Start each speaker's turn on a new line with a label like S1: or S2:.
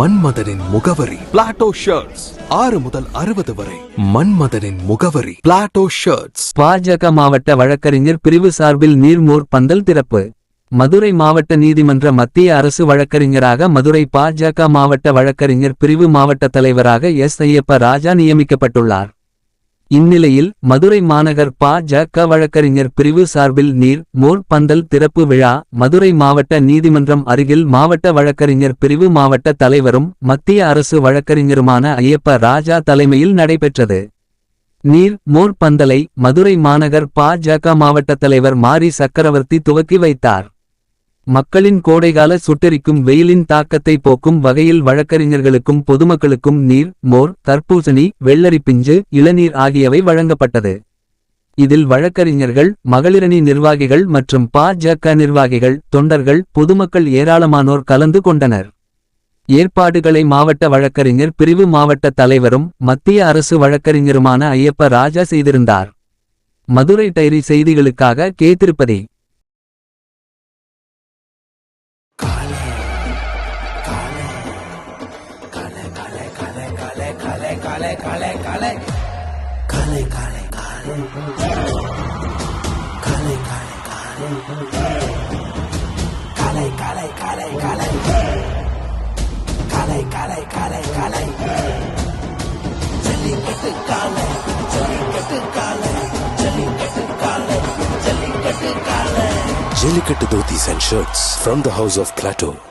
S1: மன்மதனின் முகவரி. Plato shirts ஆறு முதல் அறுபது வரை. மன்மதனின் முகவரி. பிளாட்டோ ஷர்ட்ஸ்
S2: பாஜக மாவட்ட வழக்கறிஞர் பிரிவு சார்பில் நீர்மோர் பந்தல் திறப்பு. மதுரை மாவட்ட நீதிமன்ற மத்திய அரசு வழக்கறிஞராக மதுரை பாஜக மாவட்ட வழக்கறிஞர் பிரிவு மாவட்ட தலைவராக எஸ் ஐயப்ப ராஜா நியமிக்கப்பட்டுள்ளார். இந்நிலையில் மதுரை மாநகர் பா. பாஜக வழக்கறிஞர் பிரிவு சார்பில் நீர் மோர் பந்தல் திறப்பு விழா மதுரை மாவட்ட நீதிமன்றம் அருகில் மாவட்ட வழக்கறிஞர் பிரிவு மாவட்ட தலைவரும் மத்திய அரசு வழக்கறிஞருமான ஐயப்ப ராஜா தலைமையில் நடைபெற்றது. நீர் மோர் பந்தலை மதுரை மாநகர் பா. பாஜக மாவட்ட தலைவர் மாரி சக்கரவர்த்தி துவக்கி வைத்தார். மக்களின் கோடைகால சுட்டெரிக்கும் வெயிலின் தாக்கத்தை போக்கும் வகையில் வழக்கறிஞர்களுக்கும் பொதுமக்களுக்கும் நீர் மோர் தர்பூசணி வெள்ளரிப்பிஞ்சு இளநீர் ஆகியவை வழங்கப்பட்டது. இதில் வழக்கறிஞர்கள் மகளிரணி நிர்வாகிகள் மற்றும் பாஜக நிர்வாகிகள் தொண்டர்கள் பொதுமக்கள் ஏராளமானோர் கலந்து கொண்டனர். ஏற்பாடுகளை மாவட்ட வழக்கறிஞர் பிரிவு மாவட்ட தலைவரும் மத்திய அரசு வழக்கறிஞருமான ஐயப்ப ராஜா செய்திருந்தார். மதுரை டைரி செய்திகளுக்காக கே. திருப்பதி. काले काले
S3: काले काले। काले काले काले। काले काले काले। काले काले काले काले। काले काले काले काले। चली कट काले, चली कट काले, चली कट काले, चली कट काले। Jellycut Dhoti and Shirts from the House of Plateau.